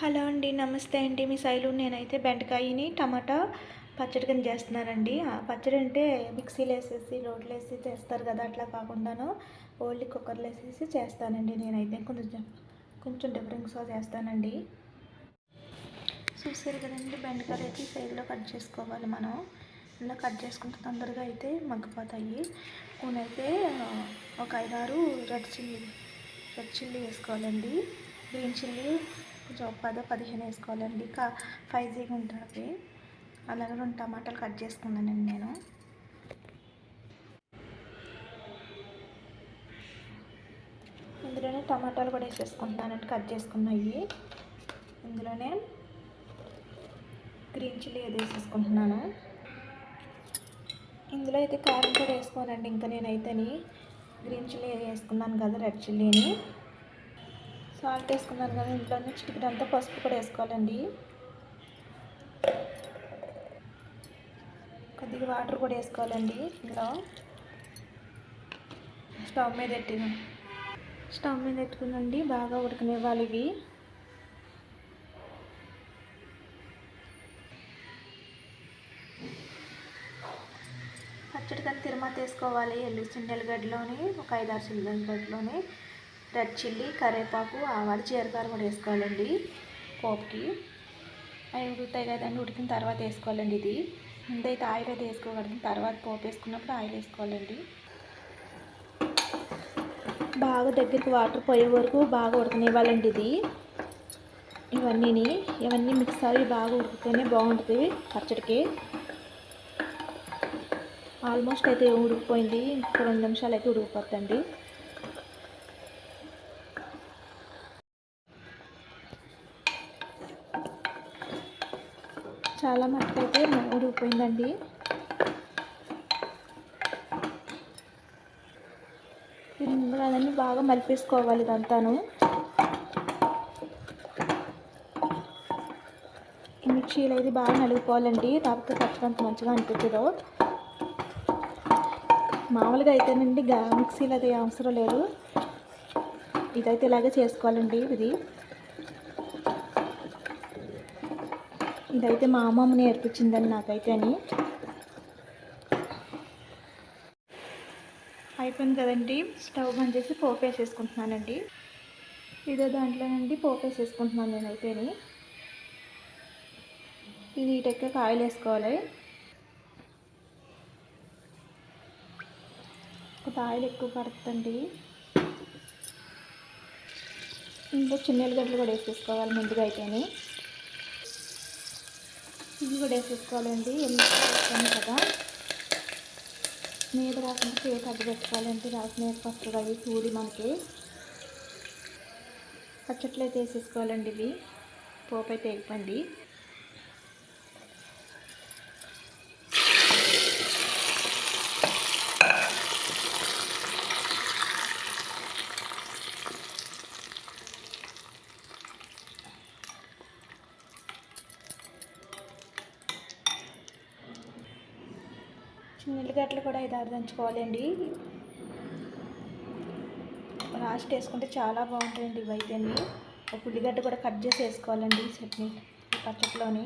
Hello అండి నమస్తే అండి. మీ శైలు నేనైతే బెండకాయని టమాటా పచ్చడి కింద చేస్తున్నానండి. ఆ పచ్చడి అంటే మిక్సీలో వేసేసి రోడ్లు వేసి చేస్తారు కదా అట్లా కాకుండాను ఓన్లీ కుక్కర్లో వేసేసి చేస్తానండి నేనైతే. కొంచెం కొంచెం డిఫరెన్స్గా చేస్తానండి. చూసారు కదండి బెండకాయలు అయితే సైడ్లో కట్ చేసుకోవాలి మనం. ఇలా కట్ చేసుకుంటే తొందరగా అయితే మగ్గిపోతాయి. అయితే ఒక ఐదారు రెడ్ చిల్లీ రెడ్ చిల్లీ వేసుకోవాలండి. గ్రీన్ చిల్లీ కొంచెం పదో పదిహేను వేసుకోవాలండి. కా ఫైజీగా ఉంటుంది. అలాగే రెండు టమాటాలు కట్ చేసుకున్నానండి నేను. ఇందులోనే టమాటాలు కూడా వేసేసుకుంటున్నానండి కట్ చేసుకున్నాయి. ఇందులోనే గ్రీన్ చిల్లీ అది వేసేసుకుంటున్నాను. ఇందులో అయితే కారం కూడా వేసుకోనండి ఇంకా నేనైతేని గ్రీన్ చిల్లీ వేసుకున్నాను కదా రెడ్ చిల్లీని సాల్ట్ వేసుకున్నాను కదా ఇంట్లోనే చిటికడంతా పసుపు కూడా వేసుకోవాలండి. కొద్దిగా వాటర్ కూడా వేసుకోవాలండి ఇందులో. స్టవ్ మీద పెట్టిన స్టవ్ మీద పెట్టుకునండి బాగా ఉడకనివ్వాలి ఇవి. పచ్చడి కానీ తిరుమత వేసుకోవాలి ఎల్లు చిండెలగడ్డలోని ఒక ఐదారు చిండెలగడ్డలోని రెడ్ చిల్లీ కరివేపాకు ఆవాలు జీలకర్ర కూడా వేసుకోవాలండి పోపుకి. అవి ఉడుకుతాయి కదండి ఉడికిన తర్వాత వేసుకోవాలండి ఇది. ముందైతే ఆయిల్ అయితే వేసుకోకూడదు తర్వాత పోపు వేసుకున్నప్పుడు ఆయిల్ వేసుకోవాలండి. బాగా దగ్గరికి వాటర్ పోయే వరకు బాగా ఉడకనివ్వాలండి ఇది. ఇవన్నీని ఇవన్నీ మిక్స్ అవి బాగా ఉడికితేనే బాగుంటుంది పచ్చడికి. ఆల్మోస్ట్ అయితే ఉడికిపోయింది ఇంకొక రెండు నిమిషాలు అయితే ఉడికిపోతుందండి చాలా మట్టుకైతే ఉడికిపోయిందండి అదన్నీ బాగా మలిపేసుకోవాలి ఇదంతాను. ఈ మిక్సీలు అయితే బాగా నలిగిపోవాలండి తర్వాత పచ్చడంత మంచిగా అనిపించదు. మామూలుగా అయితేనండి గా మిక్సీలు అది అవసరం లేదు. ఇదైతే ఇలాగే చేసుకోవాలండి ఇది. ఇదైతే మా అమ్మమ్మ నేర్పించిందని నాకైతే అని అయిపోయింది కదండి స్టవ్ బంద్ చేసి పోపు వేసేసుకుంటున్నానండి. ఇదే దాంట్లోనండి పోపు వేసేసుకుంటున్నాను నేనైతేని. ఇది ఇటెక్క కాయలు వేసుకోవాలి. ఒక ఆయిల్ ఎక్కువ పడుతుందండి ఇంకా చిన్న ఎల్లిగడ్డలు కూడా వేసేసుకోవాలి ముందుగా అయితేనే. ఇవి కూడా వేసేసుకోవాలండి ఎల్లుల్లి కదా. మీద రాకుండా కేక్ అడ్డు పెట్టుకోవాలంటే రాసిన ఫస్ట్ అవి చూడి మనకి. పచ్చట్లు అయితే వేసేసుకోవాలండి ఇవి. పోపు అయితే వేయకండి. చిన్న ఉల్లిగడ్డలు కూడా ఐదు ఆరు దంచుకోవాలండి లాస్ట్ వేసుకుంటే చాలా బాగుంటాయండి ఇవైతేని ఒక ఉల్లిగడ్డ కూడా కట్ చేసి వేసుకోవాలండి చట్నీ పచ్చట్లోని.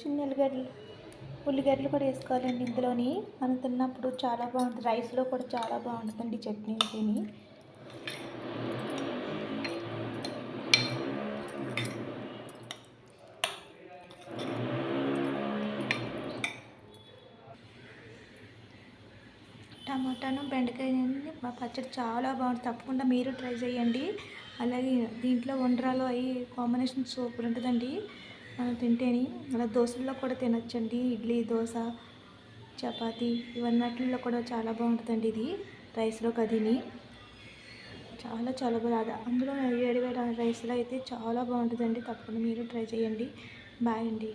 చిన్న ఉల్లిగడ్డలు ఉల్లిగడ్డలు కూడా వేసుకోవాలండి ఇందులోని. మనం తిన్నప్పుడు చాలా బాగుంటుంది. రైస్లో కూడా చాలా బాగుంటుందండి చట్నీ తిని టమాటాను బెండకాయ మా పచ్చడి చాలా బాగుంటుంది తప్పకుండా మీరు ట్రై చేయండి. అలాగే దీంట్లో వండరాలు అవి కాంబినేషన్ సూపర్ ఉంటుందండి. మనం తింటేని. అలా దోశల్లో కూడా తినచ్చండి. ఇడ్లీ దోశ చపాతి ఇవన్నట్లో కూడా చాలా బాగుంటుందండి ఇది. రైస్లో కదిని. చాలా చాలా బాగా అందులో వేడి వేడి రైస్లో అయితే చాలా బాగుంటుందండి. తప్పకుండా మీరు ట్రై చేయండి. బాయ్ అండి.